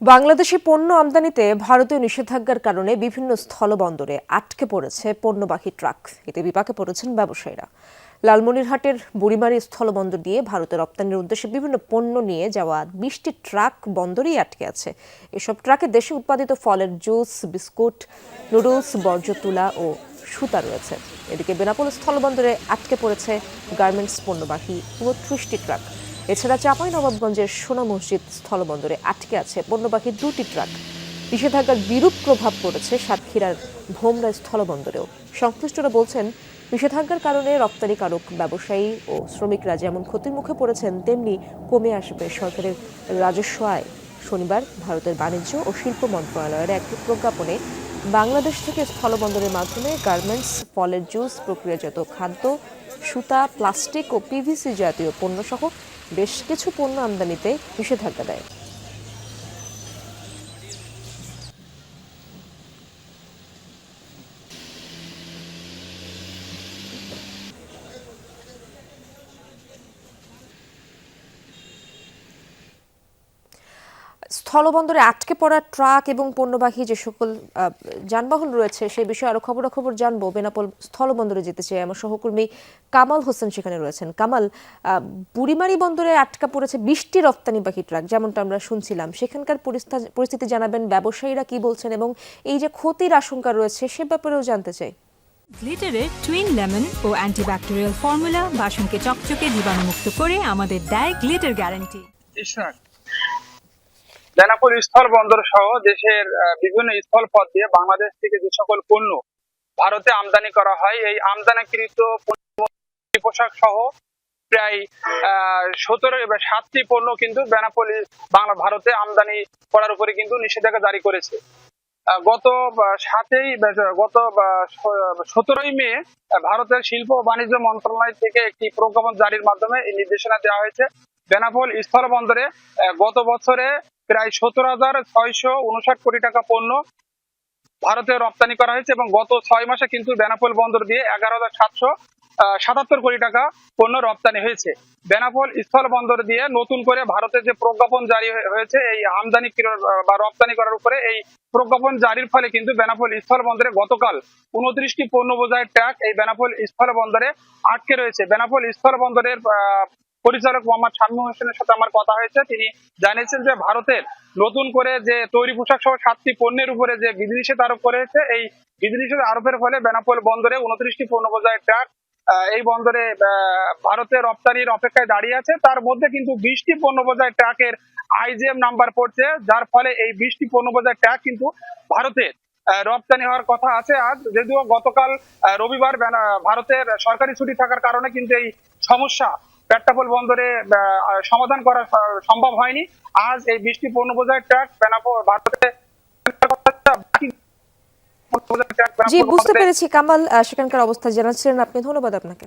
বাংলাদেশি পণ্য আমদানিতে ভারতীয় নিষেধাজ্ঞার কারণে বিভিন্ন স্থলবন্দরে আটকে পড়েছে পণ্যবাহী ট্রাক। এতে বিপাকে পড়েছেন ব্যবসায়ীরা। লালমনিরহাটের বুড়িমারি স্থলবন্দর দিয়ে ভারতে রপ্তানির উদ্দেশ্যে বিভিন্ন পণ্য নিয়ে যাওয়া বিশটি ট্রাক বন্দরেই আটকে আছে। এসব ট্রাকে দেশে উৎপাদিত ফলের জুস, বিস্কুট, নুডলস বর্জ্য তুলা ও সুতা রয়েছে। এদিকে বেনাপোল স্থলবন্দরে আটকে পড়েছে গার্মেন্টস পণ্যবাহী উনত্রিশটি ট্রাক। এছাড়া চাঁপাই নবাবগঞ্জের সোনা মসজিদ স্থলবন্দরে আটকে আছে পণ্যবাহী দুটি ট্রাক। নিষেধাজ্ঞার বিরূপ প্রভাব পড়েছে সাতক্ষীরার ভোমরা স্থলবন্দরেও। সংশ্লিষ্টরা বলছেন, নিষেধাজ্ঞার কারণে রপ্তানিকারক ব্যবসায়ী ও শ্রমিকরা যেমন ক্ষতির মুখে পড়েছেন, তেমনি কমে আসবে সরকারের রাজস্ব আয়। শনিবার ভারতের বাণিজ্য ও শিল্প মন্ত্রণালয়ের এক প্রজ্ঞাপনে বাংলাদেশ থেকে স্থলবন্দরের মাধ্যমে গার্মেন্টস, ফলের জুস, প্রক্রিয়াজাত খাদ্য সুতা প্লাস্টিক ও পিভিসি জাতীয় পণ্যসহ বেশ কিছু পণ্য আমদানিতে নিষেধাজ্ঞা দেয়। স্থলবন্দরে আটকে পড়া ট্রাক এবং পণ্যবাহী যে সকল যানবাহন রয়েছে সেই বিষয়ে আরও খবরাখবর জানব। বেনাপোল স্থলবন্দরে যেতে চাই আমার সহকর্মী কামাল হোসেন সেখানে রয়েছেন। কামাল বুড়িমারি বন্দরে আটকা পড়েছে বিশটি রপ্তানিবাহী ট্রাক যেমনটা আমরা শুনছিলাম। সেখানকার পরিস্থা- পরিস্থিতি জানাবেন ব্যবসায়ীরা কি বলছেন এবং এই যে ক্ষতির আশঙ্কা রয়েছে সে ব্যাপারেও জানতে চাই। গ্লিটারের টুইন লেমন ও অ্যান্টিব্যাকটেরিয়াল ফর্মুলা বাসনকে চকচকে জীবাণুমুক্ত করে আমাদের দেয় গ্লিটার গ্যারান্টি বেনাপুর স্থল বন্দর সহ দেশের বিভিন্ন স্থল পথ দিয়ে বাংলাদেশ থেকে যে সকল পণ্য ভারতে আমদানি করা হয়, এই আমদানিকৃত পোশাক সহ প্রায় সতেরো এবার সাতটি পণ্য কিন্তু বেনাপোল বাংলা, ভারতে আমদানি করার উপরে কিন্তু নিষেধাজ্ঞা জারি করেছে। গত সাতই গত সতেরোই মে ভারতের শিল্প ও বাণিজ্য মন্ত্রণালয় থেকে একটি প্রজ্ঞাপন জারির মাধ্যমে এই নির্দেশনা দেওয়া হয়েছে। বেনাপোল স্থল বন্দরে গত বছরে প্রায় সতেরো হাজার ছয়শো উনষাট কোটি টাকা পণ্য ভারতে রপ্তানি করা হয়েছে এবং গত ছয় মাসে কিন্তু বেনাপোল বন্দর দিয়ে এগারো হাজার সাতশো সাতাত্তর কোটি টাকা পণ্য রপ্তানি হয়েছে। বেনাপোল স্থল বন্দর দিয়ে নতুন করে ভারতের যে প্রজ্ঞাপন জারি হয়েছে, এই আমদানি বা রপ্তানি করার উপরে এই প্রজ্ঞাপন জারির ফলে কিন্তু বেনাপোল স্থল বন্দরে গতকাল উনত্রিশটি পণ্য বোঝাই ট্রাক এই বেনাপোল স্থল বন্দরে আটকে রয়েছে। বেনাপোল স্থল বন্দরের পরিচালক মোহাম্মদ শামীম হোসেনের সাথে আমার কথা হয়েছে। তিনি জানিয়েছেন যে ভারতের নতুন করে যে তৈরি পোশাক সহ সাতটি পণ্যের উপরে যে বিধিনিষেধ আরোপ করেছে এই বিধিনিষেধ আরোপের ফলে বেনাপোল বন্দরে উনত্রিশটি পণ্য বোঝাই ট্রাক এই বন্দরে আহ, ভারতে রপ্তানির অপেক্ষায় দাঁড়িয়ে আছে। তার মধ্যে কিন্তু বিশটি পণ্য বোঝাই ট্রাকের আইজিএম নাম্বার পড়ছে যার ফলে এই বিশটি পণ্য বোঝাই ট্রাক কিন্তু ভারতের রপ্তানি হওয়ার কথা আছে আজ। যদিও গতকাল রবিবার ভারতের সরকারি ছুটি থাকার কারণে কিন্তু এই সমস্যা পেট্টাপোল বন্দরে সমাধান করা সম্ভব হয়নি। আজ এই বৃষ্টি পূর্ণ বোঝায় ট্রাক বেনাপোল ভারতে জি, বুঝতে পেরেছি। কামাল সেখানকার অবস্থা জানাচ্ছিলেন। আপনি ধন্যবাদ আপনাকে।